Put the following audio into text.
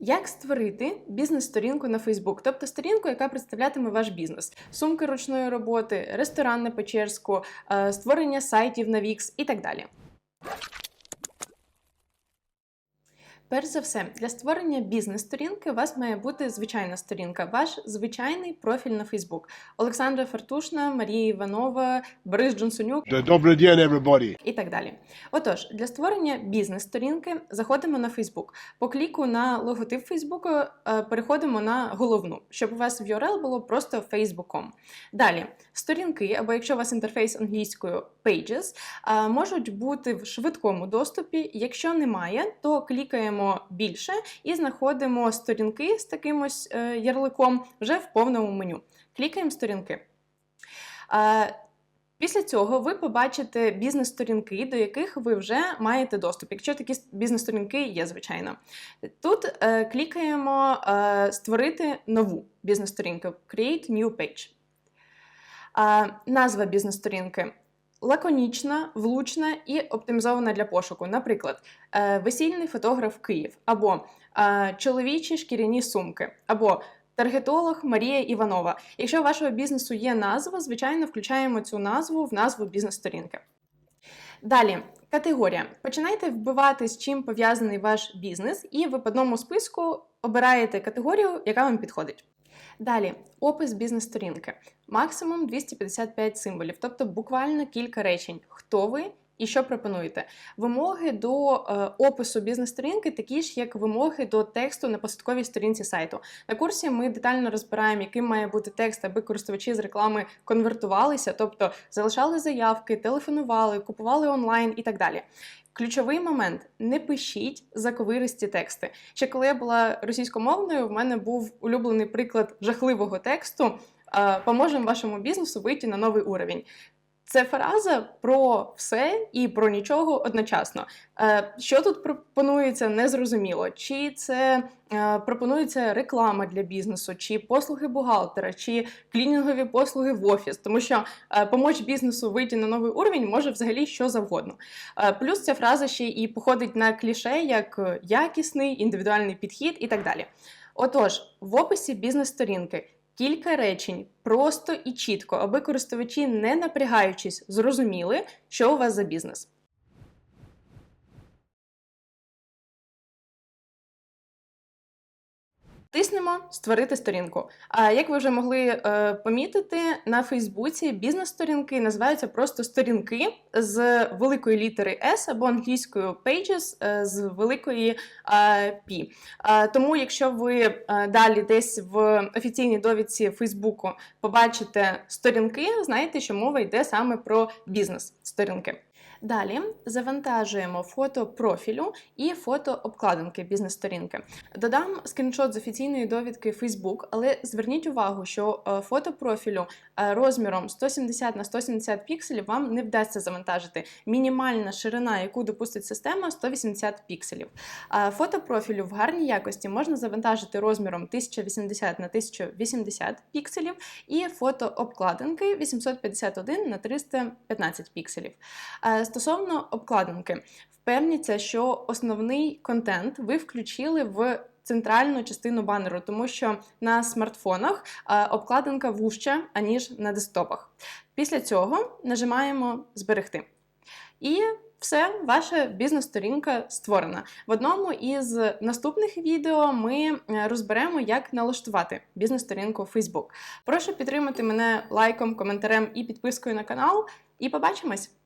Як створити бізнес-сторінку на Фейсбук, тобто сторінку, яка представлятиме ваш бізнес, сумки ручної роботи, ресторан на Печерську, е, створення сайтів на Вікс і так далі. Перш за все, для створення бізнес-сторінки у вас має бути звичайна сторінка, ваш звичайний профіль на Facebook. Олександра Фартушна, Марія Іванова, Борис Джонсонюк Добрий день, everybody. і так далі. Отож, для створення бізнес-сторінки заходимо на Facebook. По кліку на логотип е, переходимо на головну, щоб у вас в URL було просто Facebook.com. Далі, сторінки, або якщо у вас інтерфейс англійською Pages, е, можуть бути в швидкому доступі. Якщо немає, то клікаємо більше і знаходимо сторінки з таким ось е, ярликом вже в повному меню. Клікаємо сторінки. Е, Після цього ви побачите бізнес-сторінки, до яких ви вже маєте доступ, якщо такі бізнес-сторінки є, звичайно. Тут е, клікаємо е, Створити нову бізнес-сторінку Create New Page. Е, назва бізнес-сторінки лаконічна, влучна і оптимізована для пошуку. Наприклад, е, весільний фотограф Київ, або е, чоловічі шкіряні сумки, або Таргетолог Марія Іванова. Якщо у вашого бізнесу є назва, звичайно, включаємо цю назву в назву бізнес-сторінки. Далі, категорія. Починайте вбивати, з чим пов'язаний ваш бізнес, і в випадному списку обираєте категорію, яка вам підходить. Далі, опис бізнес-сторінки. Максимум 255 символів, тобто буквально кілька речень. Хто ви і що пропонуєте? Вимоги до е, опису бізнес-сторінки такі ж, як вимоги до тексту на посадковій сторінці сайту. На курсі ми детально розбираємо, яким має бути текст, аби користувачі з реклами конвертувалися, тобто залишали заявки, телефонували, купували онлайн і так далі. Ключовий момент: не пишіть заковиристі тексти. Ще коли я була російськомовною, в мене був улюблений приклад жахливого тексту. Поможемо вашому бізнесу вийти на новий уровень. Це фраза про все і про нічого одночасно. Е, Що тут пропонується, незрозуміло. Чи це е, пропонується реклама для бізнесу, чи послуги бухгалтера, чи клінінгові послуги в офіс, тому що е, помочь бізнесу вийти на новий уровень може взагалі що завгодно. Плюс ця фраза ще і походить на кліше як якісний, індивідуальний підхід і так далі. Отож, в описі бізнес-сторінки кілька речень просто і чітко, аби користувачі, не напрягаючись, зрозуміли, що у вас за бізнес. Тиснемо створити сторінку. А як ви вже могли е, помітити, на Фейсбуці бізнес-сторінки називаються просто сторінки з великої літери S або англійською pages е, з великої е, P. Е, тому, якщо ви е, далі десь в офіційній довідці Фейсбуку побачите сторінки, знаєте, що мова йде саме про бізнес-сторінки. Далі завантажуємо фото профілю і фото обкладинки бізнес-сторінки. Додам скріншот з офіційної довідки Facebook, але зверніть увагу, що е, фото профілю е, розміром 170 на 170 пікселів вам не вдасться завантажити. Мінімальна ширина, яку допустить система, 180 пікселів. А Фото профілю в гарній якості можна завантажити розміром 1080 на 1080 пікселів, і фото обкладинки 851 на 315 пікселів. Стосовно обкладинки, впевніться, що основний контент ви включили в центральну частину банеру, тому що на смартфонах е, обкладинка вужча, аніж на десктопах. Після цього нажимаємо Зберегти. І все, ваша бізнес-сторінка створена. В одному із наступних відео ми е, розберемо, як налаштувати бізнес-сторінку Facebook. Прошу підтримати мене лайком, коментарем і підпискою на канал. І побачимось!